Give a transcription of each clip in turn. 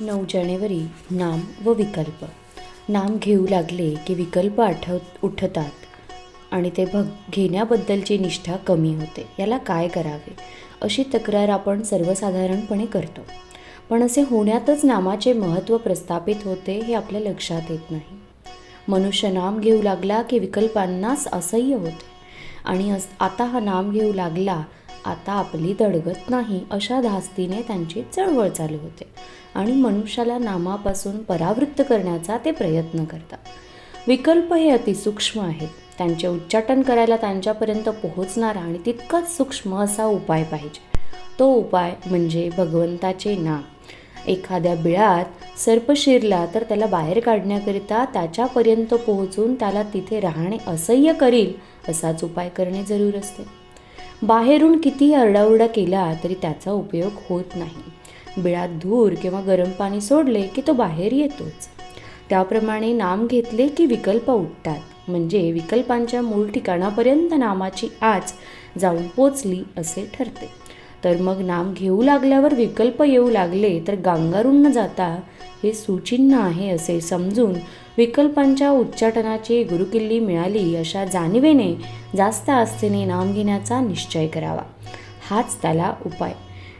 नऊ जानेवारी नाम व विकल्प. नाम घेऊ लागले की विकल्प आठव उठतात आणि ते भग घेण्याबद्दलची निष्ठा कमी होते. याला काय करावे? अशी तक्रार आपण सर्वसाधारणपणे करतो. पण असे होण्यातच नामाचे महत्त्व प्रस्थापित होते हे आपल्या लक्षात येत नाही. मनुष्य नाम घेऊ लागला की विकल्पांनाच असह्य होते. आणि आता हा नाम घेऊ लागला आता आपली दडगत नाही अशा धास्तीने त्यांची चळवळ चालू होते आणि मनुष्याला नामापासून परावृत्त करण्याचा ते प्रयत्न करतात. विकल्प हे अतिसूक्ष्म आहेत. त्यांचे उच्चाटन करायला त्यांच्यापर्यंत पोहोचणारा आणि तितकाच सूक्ष्म असा उपाय पाहिजे. तो उपाय म्हणजे भगवंताचे नाम. एखाद्या बिळात सर्प शिरला तर त्याला बाहेर काढण्याकरिता त्याच्यापर्यंत पोहोचून त्याला तिथे राहणे असह्य करील असाच उपाय करणे जरूर असते. बाहेरून कितीही आरडाओरडा केला तरी त्याचा उपयोग होत नाही. बिळात धूर किंवा गरम पाणी सोडले की तो बाहेर येतोच. त्याप्रमाणे नाम घेतले की विकल्प उठतात. म्हणजे विकल्पांच्या मूळ ठिकाणापर्यंत नामाची आच जाऊन पोचली असे ठरते. तर मग नाम घेऊ लागल्यावर विकल्प येऊ लागले तर गांगारून न जाता हे सुचिन्ह आहे असे समजून विकल्पांच्या उच्चाटनाची गुरुकिल्ली मिळाली अशा जाणीवेने जास्त आस्थेने नाम घेण्याचा निश्चय करावा. हाच त्याला उपाय.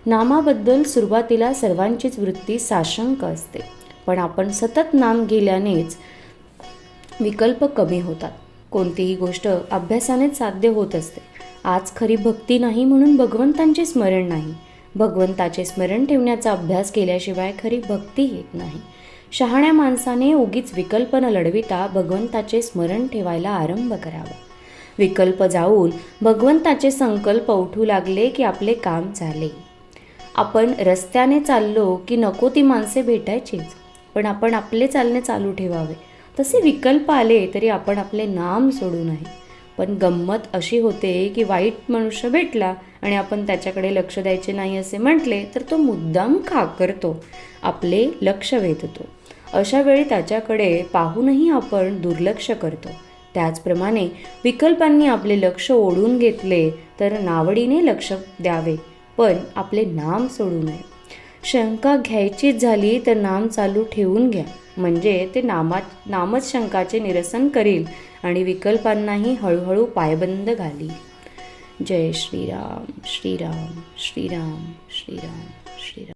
नामाबद्दल सुरुवातीला सर्वांचीच वृत्ती साशंक असते. पण आपण सतत नाम गेल्यानेच विकल्प कमी होतात. कोणतीही गोष्ट अभ्यासानेच साध्य होत असते. आज खरी भक्ती नाही म्हणून भगवंतांचे स्मरण नाही. भगवंताचे स्मरण ठेवण्याचा अभ्यास केल्याशिवाय खरी भक्ती येत नाही. शहाण्या माणसाने उगीच विकल्प न लढविता भगवंताचे स्मरण ठेवायला आरंभ करावा. विकल्प जाऊन भगवंताचे संकल्प उठू लागले की आपले काम झाले आपण रस्त्याने चाललो की नको ती माणसे भेटायचीच. पण आपण आपले चालणे चालू ठेवावे. तसे विकल्प आले तरी आपण आपले नाम सोडू नये. पण गंमत अशी होते की वाईट मनुष्य भेटला आणि आपण त्याच्याकडे लक्ष द्यायचे नाही असे म्हटले तर तो मुद्दाम खाकरतो आपले लक्ष वेधतो. अशा वेळी त्याच्याकडे पाहूनही आपण दुर्लक्ष करतो. त्याचप्रमाणे विकल्पांनी आपले लक्ष ओढून घेतले तर नावडीने लक्ष द्यावे पण आपले नाम सोडू नये. शंका घ्यायचीच झाली तर नाम चालू ठेवून घ्या. म्हणजे ते नामात नामच शंकाचे निरसन करील आणि विकल्पांनाही हळूहळू पायबंद घाली जय श्रीराम श्रीराम श्रीराम श्रीराम श्रीराम.